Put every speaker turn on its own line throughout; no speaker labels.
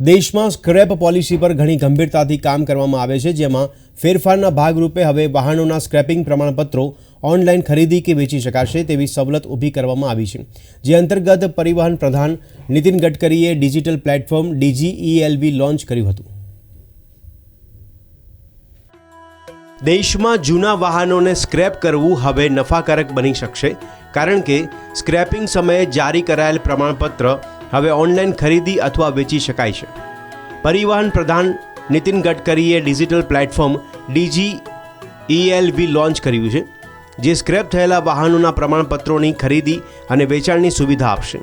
દેશમાં scrap policy પર ઘણી ગંભીરતાથી કામ કરવામાં આવે છે, જેમાં ફેરફારના ભાગરૂપે હવે વાહનોના સ્ક્રેપિંગ પ્રમાણપત્રો ઓનલાઈન ખરીદી કે વેચી શકાશે તેવી સવલત ઊભી કરવામાં આવી છે. જે અંતર્ગત પરિવહન પ્રધાન નીતિન ગડકરીએ ડિજિટલ પ્લેટફોર્મ ડીજીઈએલવી લોન્ચ કર્યું હતું. દેશમાં જૂના વાહનોને સ્ક્રેપ કરવું હવે નફાકારક બની શકશે, કારણ કે સ્ક્રેપિંગ સમયે જારી કરાયેલ પ્રમાણપત્ર હવે ઓનલાઈન ખરીદી અથવા વેચી શકાય છે. પરિવહન પ્રધાન નીતિન ગડકરીએ digital platform DG ELV launch કર્યું છે, જે સ્ક્રેપ થયેલા વાહનોના પ્રમાણપત્રોની ખરીદી અને વેચાણની સુવિધા આપશે.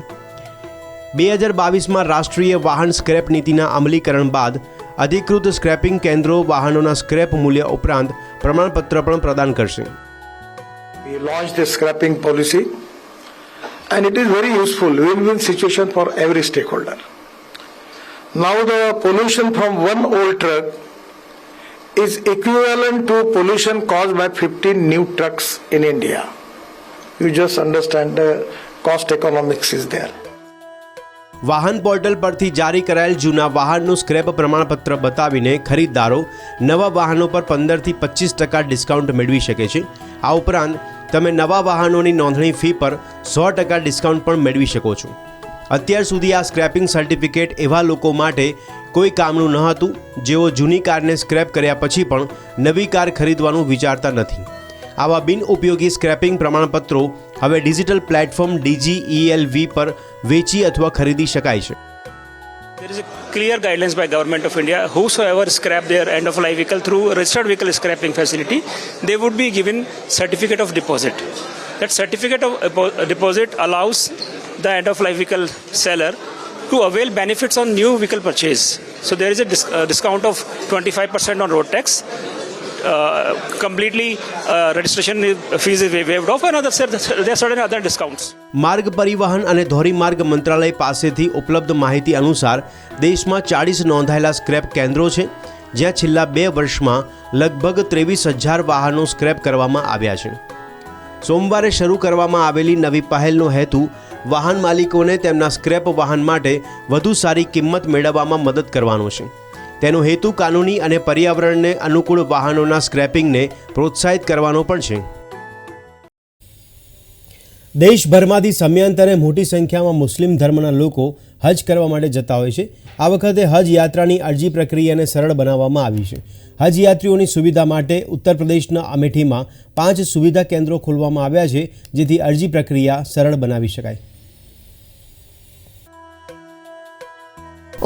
બે હજાર બાવીસમાં રાષ્ટ્રીય વાહન સ્ક્રેપ નીતિના અમલીકરણ બાદ અધિકૃત સ્ક્રેપિંગ કેન્દ્રો વાહનોના સ્ક્રેપ મૂલ્ય ઉપરાંત પ્રમાણપત્ર પણ પ્રદાન કરશે.
We launched this scrapping and it is very useful, win-win situation for every stakeholder. Now the pollution from one old truck is equivalent to pollution caused by 15 new trucks in India. You just understand the cost economics is there.
Vahan portal પરથી જારી કરાયેલ જૂના વાહનનું scrap પ્રમાણપત્ર બતાવીને ખરીદદારો નવા વાહનો પર પંદરથી પચીસ ટકા ડિસ્કાઉન્ટ મેળવી શકે છે આ ઉપરાંત તમે નવા વાહનોની નોંધણી ફી પર સો ટકા ડિસ્કાઉન્ટ પણ મેળવી શકો છો. અત્યાર સુધી આ સ્ક્રેપિંગ સર્ટિફિકેટ એવા લોકો માટે કોઈ કામનું ન હતું, જેઓ જૂની કારને સ્ક્રેપ કર્યા પછી પણ નવી કાર ખરીદવાનું વિચારતા નથી. આવા બિનઉપયોગી સ્ક્રેપિંગ પ્રમાણપત્રો હવે ડિજિટલ પ્લેટફોર્મ ડીજીઈએલવી પર વેચી અથવા ખરીદી શકાય છે.
There is a clear guidelines by government of India. Whosoever scrap their end of life vehicle through registered vehicle scrapping facility, they would be given certificate of deposit. That certificate of deposit allows the end of life vehicle seller to avail benefits on new vehicle purchase. So there is a dis- uh, discount of 25% on road tax. Registration fees is waived off and other there certain other discounts.
માર્ગ પરિવહન અને ધોરીમાર્ગ મંત્રાલય પાસેથી ઉપલબ્ધ માહિતી અનુસાર દેશમાં ચાળીસ નોંધાયેલા સ્ક્રેપ કેન્દ્રો છે, જ્યાં છેલ્લા બે વર્ષમાં લગભગ ત્રેવીસ હજાર વાહનો સ્ક્રેપ કરવામાં આવ્યા છે સોમવારે શરૂ કરવામાં આવેલી નવી પહેલનો હેતુ વાહન માલિકોને તેમના સ્ક્રેપ વાહન માટે વધુ સારી કિંમત મેળવવામાં મદદ કરવાનો છે તેનો હેતુ કાનૂની અને પર્યાવરણને અનુકૂળ વાહનોના સ્ક્રેપિંગને પ્રોત્સાહિત કરવાનો પણ છે. દેશભરમાંથી સમયાંતરે મોટી સંખ્યામાં મુસ્લિમ ધર્મના લોકો હજ કરવા માટે જતા હોય છે. આ વખતે હજ યાત્રાની અરજી પ્રક્રિયાને સરળ બનાવવામાં આવી છે. હજ યાત્રીઓની સુવિધા માટે ઉત્તર પ્રદેશના અમેઠીમાં પાંચ સુવિધા કેન્દ્રો ખોલવામાં આવ્યા છે, જેથી અરજી પ્રક્રિયા સરળ બનાવી શકાય.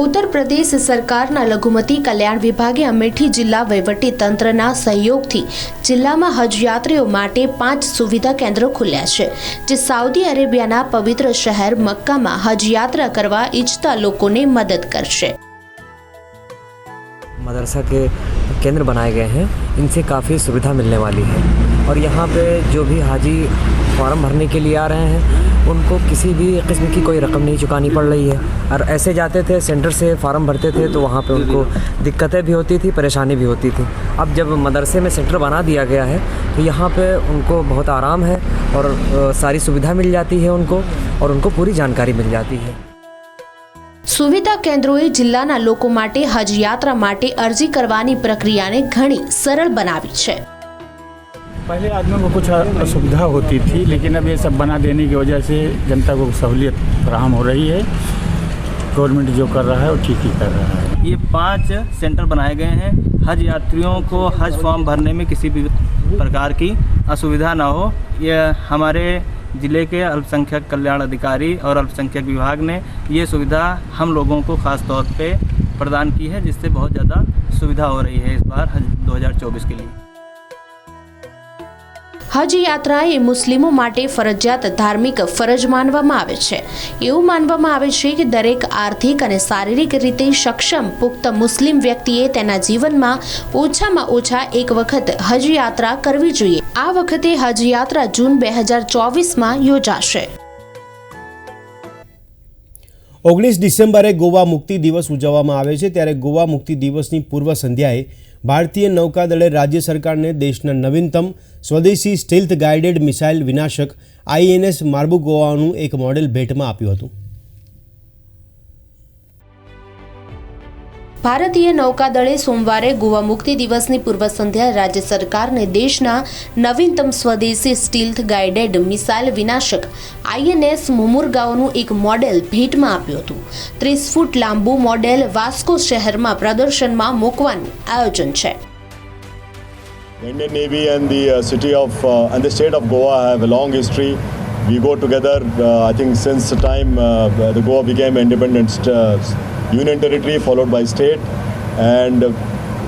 ઉત્તર પ્રદેશ સરકારના લઘુમતી કલ્યાણ વિભાગે અમેઠી જિલ્લા વહીવટી તંત્રના સહયોગથી જિલ્લામાં હજયાત્રીઓ માટે પાંચ સુવિધા કેન્દ્રો ખોલ્યા છે, જે સાઉદી અરેબિયાના પવિત્ર શહેર મક્કામાં હજયાત્રા કરવા ઈચ્છતા લોકોને મદદ કરશે.
મદરસા કે કેન્દ્ર બનાએ ગયે હૈ, ઇનસે કાફી સુવિધા મિલને વાલી હૈ. और यहाँ पे जो भी हाजी फॉर्म भरने के लिए आ रहे हैं उनको किसी भी किस्म की कोई रकम नहीं चुकानी पड़ रही है और ऐसे जाते थे सेंटर से फॉर्म भरते थे तो वहाँ पे उनको दिक्कतें भी होती थी परेशानी भी होती थी अब जब मदरसे में सेंटर बना दिया गया है तो यहाँ पे उनको बहुत आराम है और अ, सारी सुविधा मिल जाती है उनको और उनको पूरी जानकारी मिल जाती है
સુવિધા કેન્દ્રોએ જિલ્લાના લોકો માટે હજ યાત્રા માટે અરજી કરવાની પ્રક્રિયાને ઘણી સરળ બનાવી છે
पहले आदमियों को कुछ असुविधा होती थी, लेकिन अब ये सब बना देने की वजह से जनता को सहूलियत फ्राहम हो रही है। गवर्नमेंट जो कर रहा है, वो ठीक ही कर रहा है।
ये पाँच सेंटर बनाए गए हैं। हज यात्रियों को हज फॉर्म भरने में किसी भी प्रकार की असुविधा ना हो। ये हमारे ज़िले के अल्पसंख्यक कल्याण अधिकारी और अल्पसंख्यक विभाग ने ये सुविधा हम लोगों को ख़ास तौर पे प्रदान की है, जिससे बहुत ज़्यादा सुविधा हो रही है इस बार हज 2024 के लिए।
હજ યાત્રા એ મુસ્લિમો માટે ફરજિયાત ધાર્મિક ફરજ માનવામાં આવે છે. એવું માનવામાં આવે છે કે દરેક આર્થિક અને શારીરિક રીતે સક્ષમ પુખ્ત મુસ્લિમ વ્યક્તિએ તેના જીવનમાં ઓછામાં ઓછા એક વખત હજ યાત્રા કરવી જોઈએ. આ વખતે હજ યાત્રા જૂન બે હજાર ચોવીસમાં યોજાશે.
ઓગણીસ ડિસેમ્બરે ગોવા મુક્તિ દિવસ ઉજવવામાં આવે છે. ત્યારે ગોવા મુક્તિ દિવસની પૂર્વ સંધ્યાએ ભારતીય નૌકાદળે રાજ્ય સરકારને દેશના નવીનતમ સ્વદેશી સ્ટીલ્થ ગાઇડેડ મિસાઇલ વિનાશક આઈએનએસ માર્બુગોવાનું એક મોડેલ ભેટમાં આપ્યું હતું.
ભારતીય નૌકાદળે સોમવારે ગોવા મુક્તિ દિવસની પૂર્વ સંધ્યાએ રાજ્ય સરકારને દેશના નવીનતમ સ્વદેશી સ્ટીલ્થ ગાઇડેડ મિસાઇલ વિનાશક આઈએનએસ મુમુરગાઓનું એક મોડેલ ભેટમાં આપ્યું હતું ત્રીસ ફૂટ લાંબુ મોડેલ વાસ્કો શહેરમાં પ્રદર્શનમાં મૂકવાનું આયોજન છે
Indian Navy and the uh, city of uh, and the state of Goa have a long history. We go together. Uh, I think since the time uh, the Goa became independent uh, union territory, followed by state, and uh,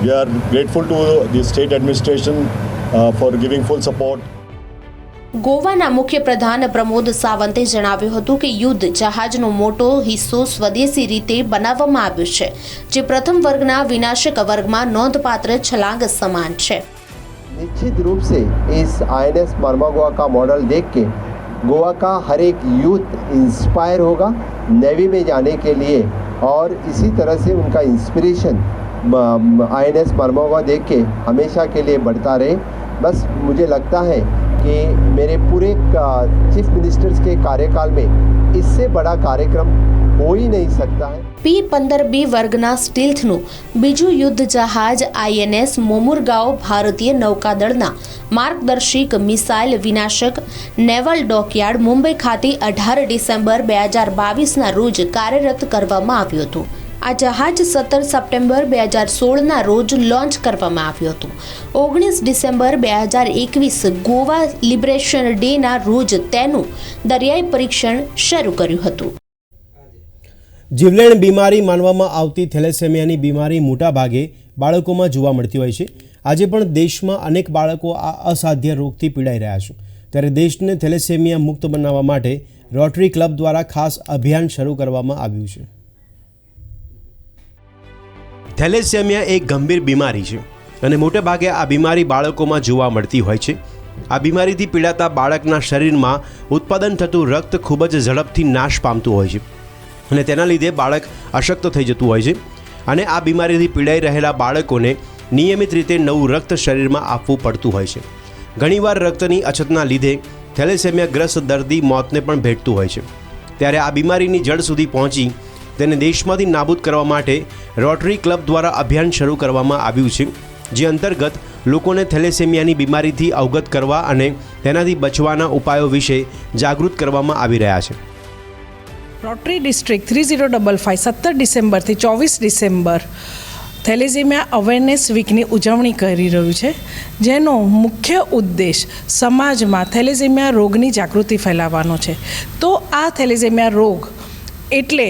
we are grateful to the state administration uh, for giving full support.
ગોવાના મુખ્ય પ્રધાન પ્રમોદ સાવંતે જણાવ્યું હતું કે યુદ્ધ જહાજનો મોટો હિસ્સો સ્વદેશી રીતે બનાવવામાં આવ્યો છે જે પ્રથમ વર્ગના વિનાશક વર્ગમાં નોંધપાત્ર છલાંગ સમાન છે
निश्चित रूप से इस आईएनएस मर्मागोआ का मॉडल देख के गोवा का हर एक यूथ इंस्पायर होगा नेवी में जाने के लिए और इसी तरह से उनका inspiration I N S Mormugao देख के हमेशा के लिए बढ़ता रहे। बस मुझे लगता है कि मेरे पूरे चीफ मिनिस्टर्स के कार्यकाल में इससे बड़ा कार्यक्रम હોઈ નહીં શકતા
પી પંદર બી વર્ગના સ્ટીલ્થનું બીજું યુદ્ધ જહાજ આઈએનએસ મોમુરગાંવ ભારતીય નૌકાદળના માર્ગદર્શિક મિસાઇલ વિનાશક નેવલ ડોકયાર્ડ મુંબઈ ખાતે અઢાર ડિસેમ્બર બે હજાર બાવીસના રોજ કાર્યરત કરવામાં આવ્યું હતું. આ જહાજ સત્તર સપ્ટેમ્બર બે હજાર સોળના રોજ લોન્ચ કરવામાં આવ્યું હતું. ઓગણીસ ડિસેમ્બર બે હજાર એકવીસ ગોવા લિબરેશન ડેના રોજ તેનું દરિયાઈ પરીક્ષણ શરૂ કર્યું હતું.
જીવલેણ બીમારી માનવામાં આવતી થેલેસેમિયાની બીમારી મોટાભાગે બાળકોમાં જોવા મળતી હોય છે. આજે પણ દેશમાં અનેક બાળકો આ અસાધ્ય રોગથી પીડાઈ રહ્યા છે. ત્યારે દેશને થેલેસેમિયા મુક્ત બનાવવા માટે રોટરી ક્લબ દ્વારા ખાસ અભિયાન શરૂ કરવામાં આવ્યું છે. થેલેસેમિયા એક ગંભીર બીમારી છે અને મોટેભાગે આ બીમારી બાળકોમાં જોવા મળતી હોય છે. આ બીમારીથી પીડાતા બાળકના શરીરમાં ઉત્પાદન થતું રક્ત ખૂબ જ ઝડપથી નાશ પામતું હોય છે. અને તેના લીધે બાળક અશક્ત થઈ જતું હોય છે. અને આ બીમારીથી પીડાઈ રહેલા બાળકોને નિયમિત રીતે નવું રક્ત શરીરમાં આપવું પડતું હોય છે. ઘણીવાર રક્તની અછતના લીધે થેલેસેમિયા ગ્રસ્ત દર્દી મોતને પણ ભેટતું હોય છે. ત્યારે આ બીમારીની જડ સુધી પહોંચી તેને દેશમાંથી નાબૂદ કરવા માટે રોટરી ક્લબ દ્વારા અભિયાન શરૂ કરવામાં આવ્યું છે, જે અંતર્ગત લોકોને થેલેસેમિયાની બીમારીથી અવગત કરવા અને તેનાથી બચવાના ઉપાયો વિશે જાગૃત કરવામાં આવી રહ્યા છે.
Rotary district three zero double five સત્તર ડિસેમ્બરથી ચોવીસ ડિસેમ્બર. થેલેઝેમિયા અવેરનેસ વીકની ઉજવણી કરી રહ્યું છે, જેનો મુખ્ય ઉદ્દેશ સમાજમાં થેલેઝેમિયા રોગની જાગૃતિ ફેલાવવાનો છે. તો આ થેલેઝેમિયા રોગ એટલે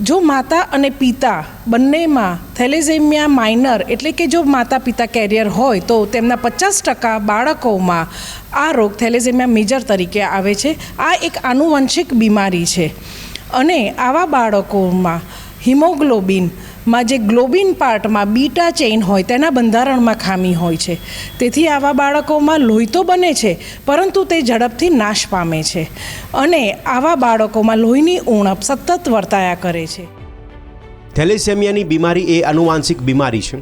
જો માતા અને પિતા બંનેમાં થેલેઝેમિયા માઇનર એટલે કે જો માતા પિતા કેરિયર હોય તો તેમના પચાસ ટકા બાળકોમાં આ રોગ થેલેઝેમિયા મેજર તરીકે આવે છે. આ એક આનુવંશિક બીમારી છે. અને આવા બાળકોમાં હિમોગ્લોબિનમાં જે ગ્લોબિન પાર્ટમાં બીટા ચેઇન હોય તેના બંધારણમાં ખામી હોય છે. તેથી આવા બાળકોમાં લોહી તો બને છે, પરંતુ તે ઝડપથી નાશ પામે છે અને આવા બાળકોમાં લોહીની ઉણપ સતત વર્તાયા કરે છે.
થેલેસેમિયાની બીમારી એ આનુવાંશિક બીમારી છે.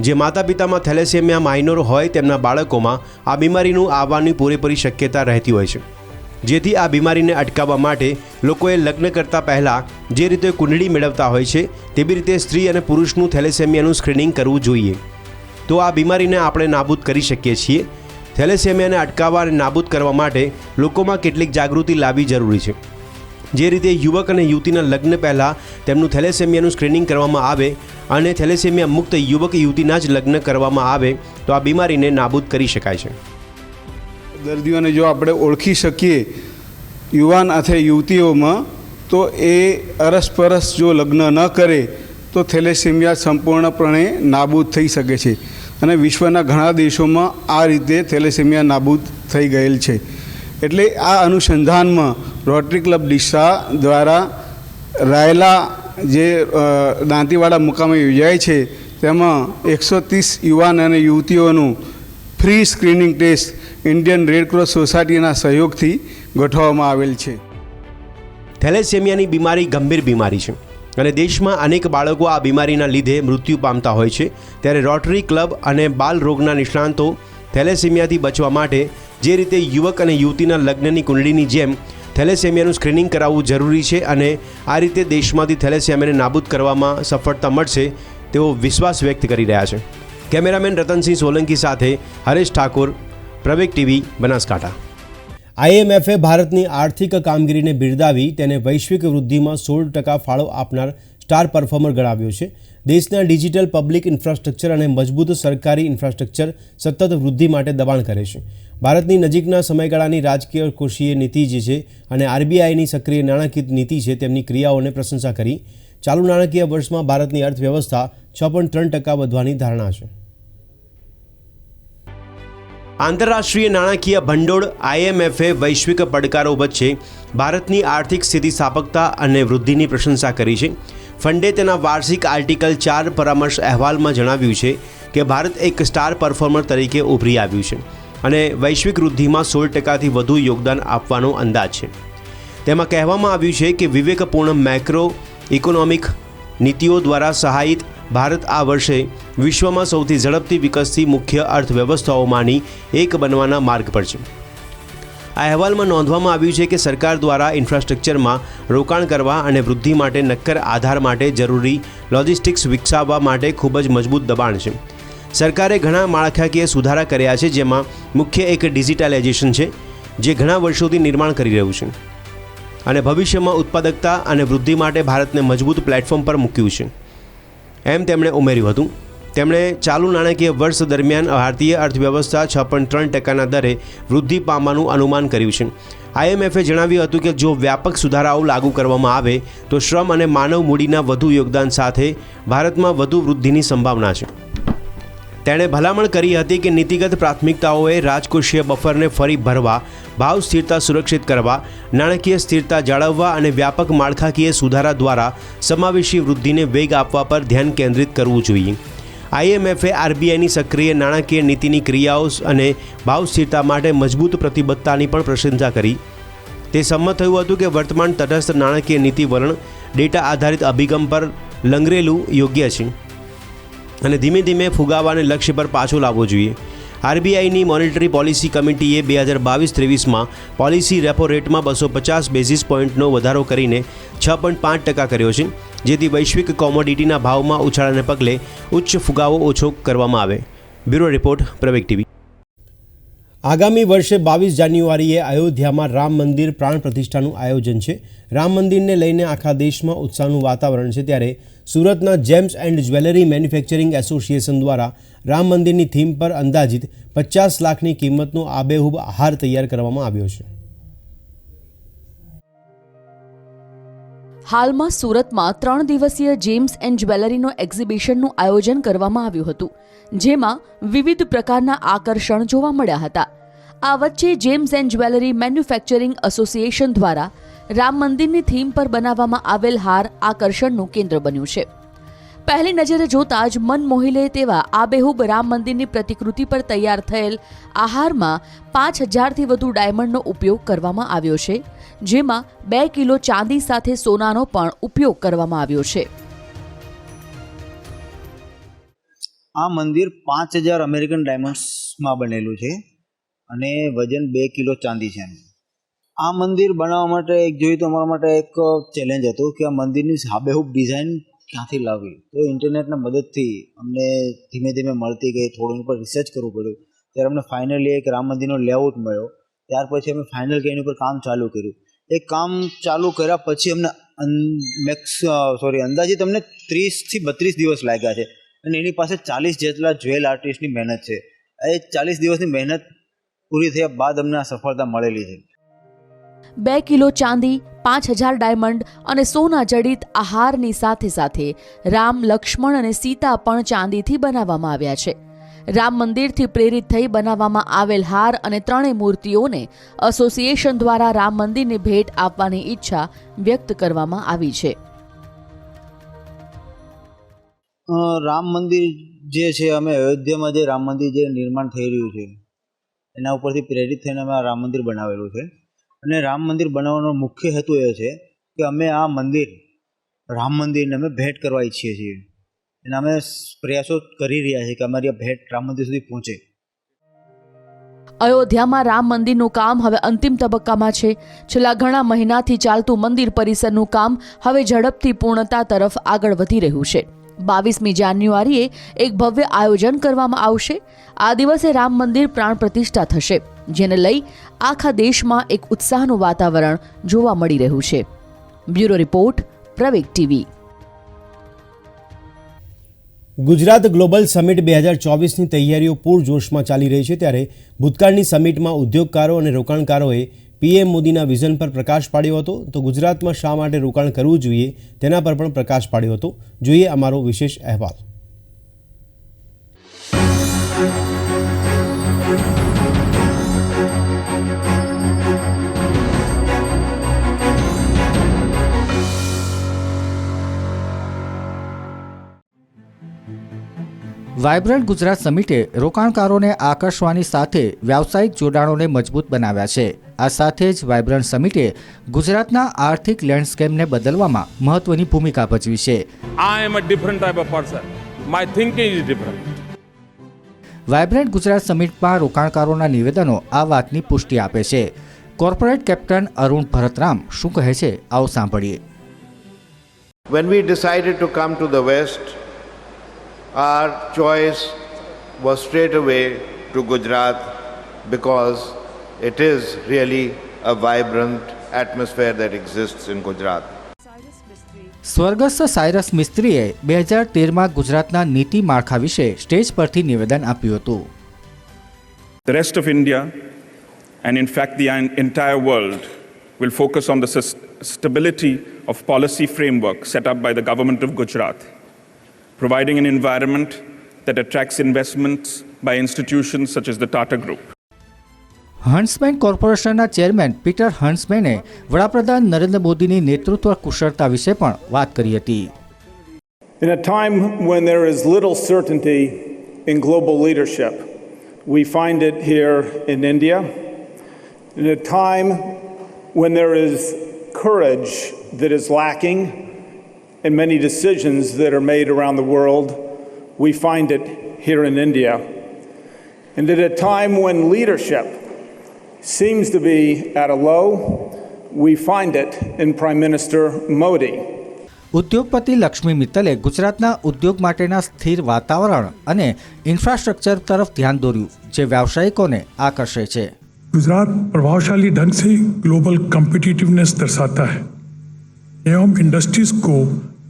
જે માતા પિતામાં થેલેસેમિયા માઇનોર હોય તેમના બાળકોમાં આ બીમારીનું આવવાની પૂરેપૂરી શક્યતા રહેતી હોય છે. જેથી આ બીમારીને અટકાવવા માટે લોકોએ લગ્ન કરતાં પહેલાં જે રીતે કુંડળી મેળવતા હોય છે, તેવી રીતે સ્ત્રી અને પુરુષનું થેલેસેમિયાનું સ્ક્રીનિંગ કરવું જોઈએ. તો આ બીમારીને આપણે નાબૂદ કરી શકીએ છીએ. થેલેસેમિયાને અટકાવવા અને નાબૂદ કરવા માટે લોકોમાં કેટલીક જાગૃતિ લાવવી જરૂરી છે. જે રીતે યુવક અને યુવતીના લગ્ન પહેલાં તેમનું થેલેસેમિયાનું સ્ક્રીનિંગ કરવામાં આવે અને થેલેસેમિયા મુક્ત યુવક યુવતીના જ લગ્ન કરવામાં આવે, તો આ બીમારીને નાબૂદ કરી શકાય છે.
દર્દીઓને જો આપણે ઓળખી શકીએ યુવાન અથવા યુવતીઓમાં, તો એ અરસપરસ જો લગ્ન ન કરે, તો થેલેસેમિયા સંપૂર્ણપણે નાબૂદ થઈ શકે છે. અને વિશ્વના ઘણા દેશોમાં આ રીતે થેલેસેમિયા નાબૂદ થઈ ગયેલ છે. એટલે આ અનુસંધાનમાં રોટરી ક્લબ ડીસા દ્વારા રાયલા જે દાંતીવાડા મુકામે યોજાય છે, તેમાં એકસો ત્રીસ યુવાન અને યુવતીઓનું free screening test Indian Red Cross સોસાયટીના સહયોગથી ગોઠવવામાં આવેલ છે.
થેલેસેમિયાની બીમારી ગંભીર બીમારી છે અને દેશમાં અનેક બાળકો આ બીમારીના લીધે મૃત્યુ પામતા હોય છે. ત્યારે રોટરી ક્લબ અને બાલ રોગના નિષ્ણાંતો થેલેસેમિયાથી બચવા માટે જે રીતે યુવક અને યુવતીના લગ્નની કુંડળીની જેમ થેલેસેમિયાનું સ્ક્રીનિંગ કરાવવું જરૂરી છે અને આ રીતે દેશમાંથી થેલેસેમિયાને નાબૂદ કરવામાં સફળતા મળશે તેવો વિશ્વાસ વ્યક્ત કરી રહ્યા છે. કેમેરામેન રતનસિંહ સોલંકી સાથે હરેશ ઠાકોર પ્રવેગ ટીવી, બનાસકાંઠા. આઈએમએફે ભારતની આર્થિક કામગીરીને બિરદાવી તેને વૈશ્વિક વૃદ્ધિમાં સોળ ટકા ફાળો આપનાર સ્ટાર પરફોર્મર ગણાવ્યો છે. દેશના ડિજિટલ પબ્લિક ઇન્ફ્રાસ્ટ્રક્ચર અને મજબૂત સરકારી ઇન્ફ્રાસ્ટ્રક્ચર સતત વૃદ્ધિ માટે દબાણ કરે છે. ભારતની નજીકના સમયગાળાની રાજકીય કોષીય નીતિ જે છે અને આરબીઆઈની સક્રિય નાણાકીય નીતિ છે તેમની ક્રિયાઓને પ્રશંસા કરી. ચાલુ નાણાકીય વર્ષમાં ભારતની અર્થવ્યવસ્થા છ પોઈન્ટ ત્રણ ટકા વધવાની ધારણા છે. આંતરરાષ્ટ્રીય નાણાકીય ભંડોળ આઈએમએફે વૈશ્વિક પડકારો વચ્ચે ભારતની આર્થિક સ્થિતિસ્થાપકતા અને વૃદ્ધિની પ્રશંસા કરી છે. ફંડે તેના વાર્ષિક આર્ટિકલ ચાર પરામર્શ અહેવાલમાં જણાવ્યું છે કે ભારત એક સ્ટાર પરફોર્મર તરીકે ઉભરી આવ્યું છે અને વૈશ્વિક વૃદ્ધિમાં સોળ ટકાથી વધુ યોગદાન આપવાનો અંદાજ છે. તેમાં કહેવામાં આવ્યું છે કે વિવેકપૂર્ણ મેક્રો ઇકોનોમિક નીતિઓ દ્વારા સહાયિત ભારત આ વર્ષે વિશ્વમાં સૌથી ઝડપથી વિકસતી મુખ્ય અર્થવ્યવસ્થાઓમાંની એક બનવાના માર્ગ પર છે. આ અહેવાલમાં નોંધવામાં આવ્યું છે કે સરકાર દ્વારા ઇન્ફ્રાસ્ટ્રક્ચરમાં રોકાણ કરવા અને વૃદ્ધિ માટે નક્કર આધાર માટે જરૂરી લોજિસ્ટિક્સ વિકસાવવા માટે ખૂબ જ મજબૂત દબાણ છે. સરકારે ઘણા માળખાકીય સુધારા કર્યા છે, જેમાં મુખ્ય એક ડિજિટાલાઇઝેશન છે, જે ઘણા વર્ષોથી નિર્માણ કરી રહ્યું છે. અને ભવિષ્યમાં ઉત્પાદકતા અને વૃદ્ધિ માટે ભારતને મજબૂત પ્લેટફોર્મ પર મૂક્યું છે. એમ તેમણે ઉમેર્યું હતું. તેમણે ચાલુ નાણાકીય વર્ષ દરમિયાન ભારતીય અર્થવ્યવસ્થા છ પોઈન્ટ ત્રણ ટકાના દરે વૃદ્ધિ પામવાનું અનુમાન કર્યું છે. આઈએમએફે જણાવ્યું હતું કે જો વ્યાપક સુધારાઓ લાગુ કરવામાં આવે, તો શ્રમ અને માનવ મૂડીના વધુ યોગદાન સાથે ભારતમાં વધુ વૃદ્ધિની સંભાવના છે. તેણે ભલામણ કરી હતી કે નીતિગત પ્રાથમિકતાઓએ રાજકોષીય બફરને ફરી ભરવા ભાવ સ્થિરતા સુરક્ષિત કરવા, નાણાકીય સ્થિરતા જાળવવા અને વ્યાપક માળખાકીય સુધારા દ્વારા સમાવેશી વૃદ્ધિને વેગ આપવા પર ધ્યાન કેન્દ્રિત કરવું જોઈએ. આઈએમએફે આરબીઆઈની સક્રિય નાણાકીય નીતિની ક્રિયાઓ અને ભાવ સ્થિરતા માટે મજબૂત પ્રતિબદ્ધતાની પણ પ્રશંસા કરી. તે સંમત થયું હતું કે વર્તમાન તટસ્થ નાણાકીય નીતિ વલણ ડેટા આધારિત અભિગમ પર લંગરેલું યોગ્ય છે અને ધીમે ધીમે ફુગાવાને લક્ષ્ય પર પાછો લાવવો જોઈએ. આરબીઆઈની મોનિટરી પોલિસી કમિટીએ બે હજાર બાવીસ ત્રેવીસમાં પોલિસી રેપો રેટમાં બસો પચાસ બેઝિસ પોઈન્ટનો વધારો કરીને છ પોઈન્ટ પાંચ ટકા કર્યો છે, જેથી વૈશ્વિક કોમોડિટીના ભાવમાં ઉછાળાને પગલે ઉચ્ચ ફુગાવો ઓછો કરવામાં આવે. Bureau report Praveg TV. આગામી વર્ષે બાવીસ જાન્યુઆરીએ અયોધ્યામાં રામ મંદિર પ્રાણ પ્રતિષ્ઠાનું આયોજન છે. રામ મંદિરને લઈને આખા દેશમાં ઉત્સાહનું વાતાવરણ છે, ત્યારે સુરતના gems and jewellery manufacturing association દ્વારા રામ મંદિરની થીમ પર અંદાજિત પચાસ લાખની કિંમતનો આબેહૂબ હાર તૈયાર કરવામાં આવ્યો છે.
હાલમાં સુરતમાં ત્રણ દિવસીય જેમ્સ એન્ડ જ્વેલરીનો એક્ઝિબિશનનું આયોજન કરવામાં આવ્યું હતું, જેમાં વિવિધ પ્રકારના આકર્ષણ જોવા મળ્યા હતા. આ વચ્ચે gems and jewellery manufacturing association દ્વારા રામ મંદિરની થીમ પર બનાવવામાં આવેલ હાર આકર્ષણનું કેન્દ્ર બન્યું છે પહેલી નજરે જોતા જ મન મોહી લે તેવા આબેહૂબ રામ મંદિરની પ્રતિકૃતિ પર તૈયાર થયેલ આહારમાં પાંચ હજારથી વધુ ડાયમંડનો ઉપયોગ કરવામાં આવ્યો છે, જેમાં બે કિલો ચાંદી સાથે સોનાનો પણ ઉપયોગ કરવામાં આવ્યો છે
આ મંદિર પાંચ હજાર અમેરિકન ડાયમંડ્સમાં બનેલું છે અને વજન બે કિલો ચાંદી છે એનું. આ મંદિર બનાવવા માટે એક જોઈએ તો અમારા માટે એક ચેલેન્જ હતું કે આ મંદિરની હાબેહૂબ ડિઝાઇન ક્યાંથી લાવવી? તો ઇન્ટરનેટના મદદથી અમને ધીમે ધીમે મળતી ગઈ. થોડું પર રિસર્ચ કરવું પડ્યું. ત્યારે અમને ફાઇનલી એક રામ મંદિરનો લેઆઉટ મળ્યો. ત્યાર પછી અમે ફાઇનલ કે એની ઉપર કામ ચાલુ કર્યું. એ કામ ચાલુ કર્યા પછી અમને મેક્સ સોરી અંદાજિત અમને ત્રીસથી બત્રીસ દિવસ લાગ્યા છે. અને એની પાસે ચાલીસ જેટલા જ્વેલ આર્ટિસ્ટની મહેનત છે. એ ચાલીસ દિવસની મહેનત પૂરી થયા બાદ અમને આ સફળતા મળેલી છે.
બે કિલો ચાંદી, પાંચ હજાર ડાયમંડ અને સોના જડિત આહારની સાથે સાથે રામ, લક્ષ્મણ અને સીતા પણ ચાંદીથી બનાવવામાં આવ્યા છે. રામ મંદિરથી પ્રેરિત થઈ બનાવવામાં આવેલ હાર અને ત્રણેય મૂર્તિઓને એસોસિએશન દ્વારા રામ મંદિરની ભેટ આપવાની ઈચ્છા વ્યક્ત કરવામાં આવી છે.
રામ મંદિર જે છે, અમે અયોધ્યામાં જે રામ મંદિર જે નિર્માણ થઈ રહ્યું છે, એના ઉપરથી પ્રેરિત થઈને અમે રામ મંદિર બનાવેલું છે. અને રામ મંદિર બનાવવાનો મુખ્ય હેતુ એ છે કે અમે આ મંદિર, રામ મંદિરને અમે ભેટ કરવા ઈચ્છીએ છીએ. અને અમે પ્રયાસો કરી રહ્યા છીએ કે અમારી આ ભેટ રામ મંદિર સુધી પહોંચે.
અયોધ્યામાં રામ મંદિરનું કામ હવે અંતિમ તબક્કામાં છે. છેલ્લા ઘણા મહિનાથી ચાલતું મંદિર પરિસરનું કામ હવે ઝડપથી પૂર્ણતા તરફ આગળ વધી રહ્યું છે. બાવીસમી જાન્યુઆરીએ એક ભવ્ય આયોજન કરવામાં આવશે. આ દિવસે રામ મંદિર પ્રાણ પ્રતિષ્ઠા થશે, જેને લઈ આખા દેશમાં એક ઉત્સાહનું વાતાવરણ જોવા મળી રહ્યું છે. Bureau report Praveg TV.
Gujarat global summit બે હજાર ચોવીસની તૈયારીઓ પૂરજોશમાં ચાલી રહી છે ત્યારે ભૂતકાળની સમિટમાં ઉદ્યોગકારો અને રોકાણકારોએ પીએમ મોદીના વિઝન પર પ્રકાશ પાડ્યો હતો. તો ગુજરાતમાં શા માટે રોકાણ કરવું જોઈએ તેના પર પણ પ્રકાશ પાડ્યો હતો. જોઈએ અમારો વિશેષ અહેવાલ.
વાયબ્રન્ટ ગુજરાત સમિટે રોકાણકારોને આકર્ષવાની સાથે વ્યાવસાયિક જોડાણોને મજબૂત બનાવ્યા છે. આ સાથે જ વાયબ્રન્ટ સમિટે ગુજરાતના આર્થિક લેન્ડસ્કેપને બદલવામાં મહત્વની ભૂમિકા ભજવી છે.
I am a different type of person. My thinking is different.
Vibrant Gujarat સમિટમાં રોકાણકારોના નિવેદનો આ વાતની પુષ્ટિ આપે છે. કોર્પોરેટ કેપ્ટન અરુણ ભરતરામ શું કહે છે? આવો સાંભળીએ.
When we decided to come to the West, our choice was straight away to Gujarat because it is really a vibrant atmosphere that exists in Gujarat.
સ્વર્ગસ્થ સાયરસ મિસ્ત્રીએ બે હજાર તેરમાં ગુજરાતના નીતિ માળખા વિશે સ્ટેજ પરથી નિવેદન આપ્યું હતું
The rest of India, and in fact the en- entire world, will focus on the sus- stability of policy framework set up by the government of Gujarat, providing an environment that attracts investments by institutions such as the Tata Group.
Huntsman કોર્પોરેશનના chairman Peter હન્સમેને વડાપ્રધાન નરેન્દ્ર મોદીની નેતૃત્વ કુશળતા વિશે પણ વાત કરી હતી
In a time when there is little certainty in global leadership, we find it here in India. In a time when there is courage that is lacking in many decisions that are made around the world. We find it here in India. And at a time when leadership seems to be at a low, we find it in Prime Minister Modi.
ઉદ્યોગપતિ લક્ષ્મી મિત્તલે ગુજરાતના ઉદ્યોગ માટેના સ્થિર વાતાવરણ અને infrastructure તરફ ધ્યાન દોર્યું જે વ્યાવસાયિકોને આકર્ષે છે
ગુજરાત પ્રભાવશાળી ઢંગ સે ગ્લોબલ કોમ્પિટિટિવનેસ દર્શાતા હૈ एवं इंडस्ट्रीज को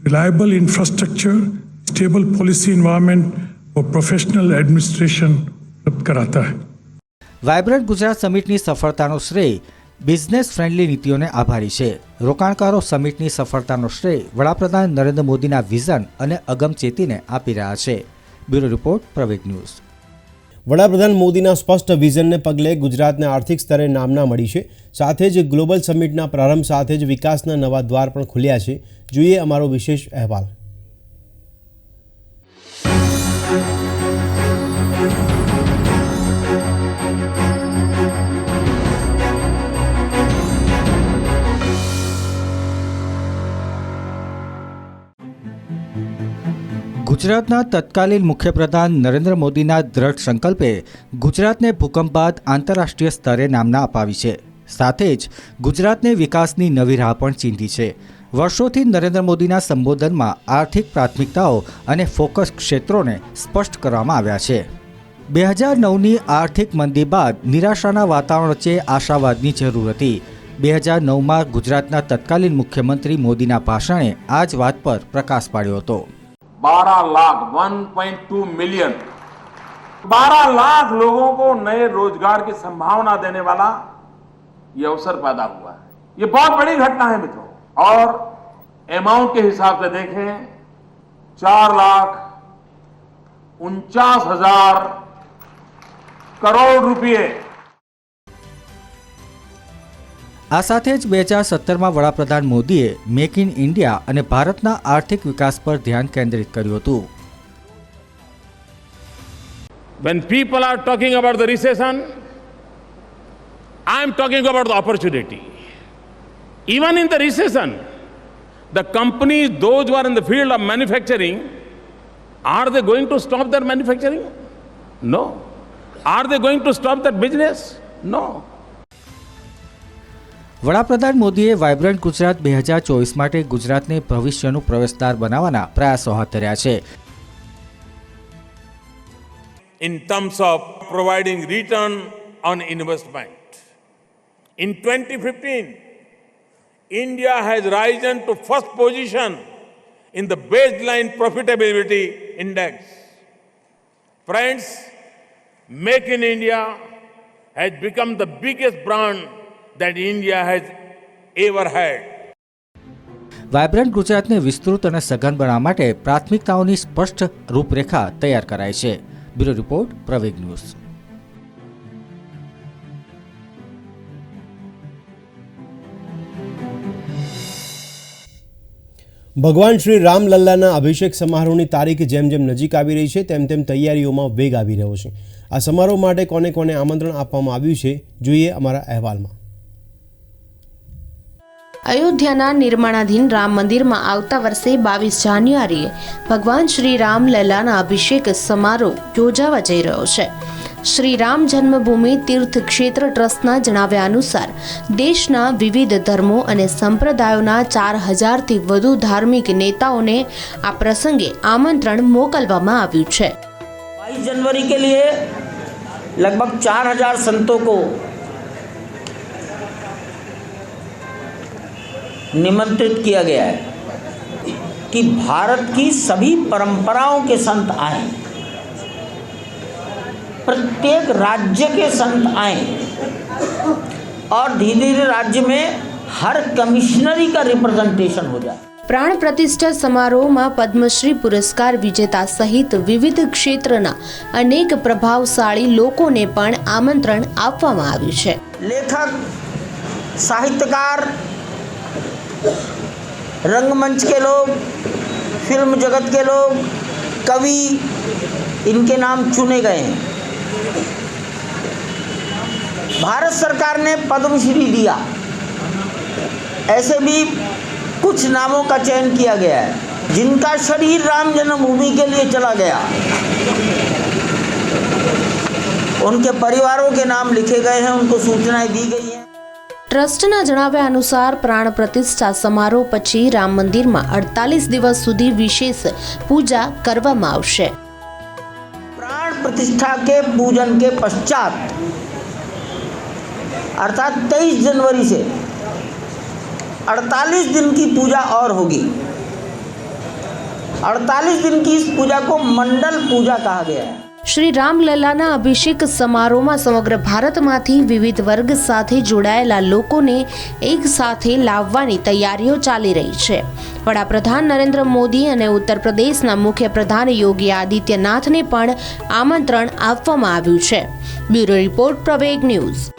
reliable infrastructure stable policy environment और प्रोफेशनल एडमिनिस्ट्रेशन उपलब्ध कराता है
વાયબ્રન્ટ ગુજરાત સમિટની સફળતાનો શ્રેય બિઝનેસ ફ્રેન્ડલી નીતિઓને આભારી છે રોકાણકારો સમિટની સફળતાનો શ્રેય વડાપ્રધાન નરેન્દ્ર મોદીના વિઝન અને અગમચેતીને આપી રહ્યા છે બ્યુરો રિપોર્ટ પ્રવેગ ન્યૂઝ
વડાપ્રધાન મોદીના સ્પષ્ટ વિઝનને પગલે ગુજરાતને આર્થિક સ્તરે નામના મળી છે. સાથે જ ગ્લોબલ સમિટના પ્રારંભ સાથે જ વિકાસના નવા દ્વાર પણ ખુલ્યા છે. જોઈએ અમારો વિશેષ અહેવાલ.
ગુજરાતના તત્કાલીન મુખ્યપ્રધાન નરેન્દ્ર મોદીના દ્રઢ સંકલ્પે ગુજરાતને ભૂકંપ બાદ આંતરરાષ્ટ્રીય સ્તરે નામના અપાવી છે. સાથે જ ગુજરાતને વિકાસની નવી રાહ પણ ચીંધી છે. વર્ષોથી નરેન્દ્ર મોદીના સંબોધનમાં આર્થિક પ્રાથમિકતાઓ અને ફોકસ ક્ષેત્રોને સ્પષ્ટ કરવામાં આવ્યા છે. બે હજાર નવની આર્થિક મંદી બાદ નિરાશાના વાતાવરણ વચ્ચે આશાવાદની જરૂર હતી. બે હજાર નવમાં ગુજરાતના તત્કાલીન મુખ્યમંત્રી મોદીના ભાષણે આ જ વાત પર પ્રકાશ પાડ્યો હતો.
12 लाख 1.2 मिलियन 12 लाख लोगों को नए रोज़गार की संभावना देने वाला ये अवसर पैदा हुआ है। ये बहुत बड़ी घटना है मित्रों। और अमाउंट के हिसाब से देखें, चार लाख उनचास हज़ार करोड़ रुपए
આ સાથે જ બે હજાર સત્તરમાં વડાપ્રધાન મોદીએ મેક ઇન ઇન્ડિયા અને ભારતના આર્થિક વિકાસ પર ધ્યાન કેન્દ્રિત કર્યું હતું
When people are talking about the recession, I'm talking about the opportunity. Even in the recession, the companies, those who are in the field of manufacturing, are they going to stop their manufacturing? No. Are they going to stop that business? No.
વડાપ્રધાન મોદીએ vibrant Gujarat બે હજાર ચોવીસ માટે ગુજરાતને ભવિષ્યનું પ્રવેશદ્વાર બનાવવાના પ્રયાસો હાથ ધર્યા છે
in terms of providing return on investment. In 2015, India has risen to first position in the baseline profitability index. Friends, Make in India has become the biggest brand that India has ever had.
Vibrant ગુજરાતને વિસ્તૃત અને સઘન બનાવવા માટે પ્રાથમિકતાઓની સ્પષ્ટ રૂપરેખા તૈયાર કરાઈ છે. Bureau report Praveg news.
ભગવાન શ્રી રામલલ્લાના અભિષેક સમારોહની તારીખ જેમ જેમ નજીક આવી રહી છે તેમ તેમ તૈયારીઓમાં વેગ આવી રહ્યો છે. આ સમારોહ માટે કોને કોને આમંત્રણ આપવામાં આવ્યું છે જોઈએ અમારા અહેવાલમાં.
અયોધ્યાના નિર્માણાધીન રામ મંદિરમાં આવતા વર્ષે બાવીસ જાન્યુઆરીએ ભગવાન શ્રી રામ લલાના અભિષેક સમારોહ યોજાવા જઈ રહ્યો છે. શ્રી રામ જન્મભૂમિ તીર્થ ક્ષેત્ર ટ્રસ્ટના જણાવ્યા અનુસાર, દેશના વિવિધ ધર્મો અને સંપ્રદાયોના ચાર હજારથી વધુ ધાર્મિક નેતાઓને આ પ્રસંગે આમંત્રણ મોકલવામાં આવ્યું છે.
બાવીસ જનવરી કે લીએ લગભગ ચાર હજાર સંતો કો निमंत्रित किया गया है कि भारत की सभी परंपराओं के संत आए प्रत्येक राज्य के संत आए और धीरे धीरे राज्य में हर कमिश्नरी का रिप्रेजेंटेशन हो जाए
પ્રાણ પ્રતિષ્ઠા સમારોહમાં પદ્મશ્રી પુરસ્કાર વિજેતા સહિત વિવિધ ક્ષેત્રના અનેક પ્રભાવશાળી લોકોને પણ આમંત્રણ આપવામાં આવ્યું છે
लेखक साहित्यकार रंगमंच के लोग, फ़िल्म जगत के लोग, कवि, इनके नाम चुने गए हैं। भारत सरकार ने पद्मश्री दिया। ऐसे भी कुछ नामों का चयन किया गया है, जिनका शरीर राम जन्मभूमि के लिए चला गया। उनके परिवारों के नाम लिखे गए हैं, उनको सूचनाएँ दी गई हैं।
ટ્રસ્ટના જણાવ્યા અનુસાર પ્રાણ પ્રતિષ્ઠા સમારોહ પછી રામ મંદિરમાં અડતાલીસ દિવસ સુધી વિશેષ પૂજા કરવામાં આવશે
प्राण प्रतिष्ठा के पूजन के पश्चात अर्थात 23 जनवरी से 48 दिन की पूजा और होगी 48 दिन की इस पूजा को मंडल पूजा कहा गया है
શ્રી રામલલ્લાના અભિષેક સમારોહમાં સમગ્ર ભારતમાંથી વિવિધ વર્ગ સાથે જોડાયેલા લોકોને એક સાથે લાવવાની તૈયારીઓ ચાલી રહી છે. વડાપ્રધાન નરેન્દ્ર મોદી અને ઉત્તર પ્રદેશના મુખ્યપ્રધાન યોગી આદિત્યનાથને પણ આમંત્રણ આપવામાં આવ્યું છે. Bureau report, Praveg news.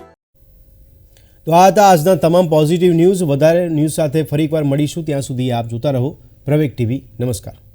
તો આ હતા આજના તમામ પોઝિટિવ ન્યૂઝ. વધારે ન્યૂઝ સાથે ફરી એકવાર મળીશું. ત્યાં સુધી આપ જોતા રહો પ્રવેગ ટીવી. નમસ્કાર.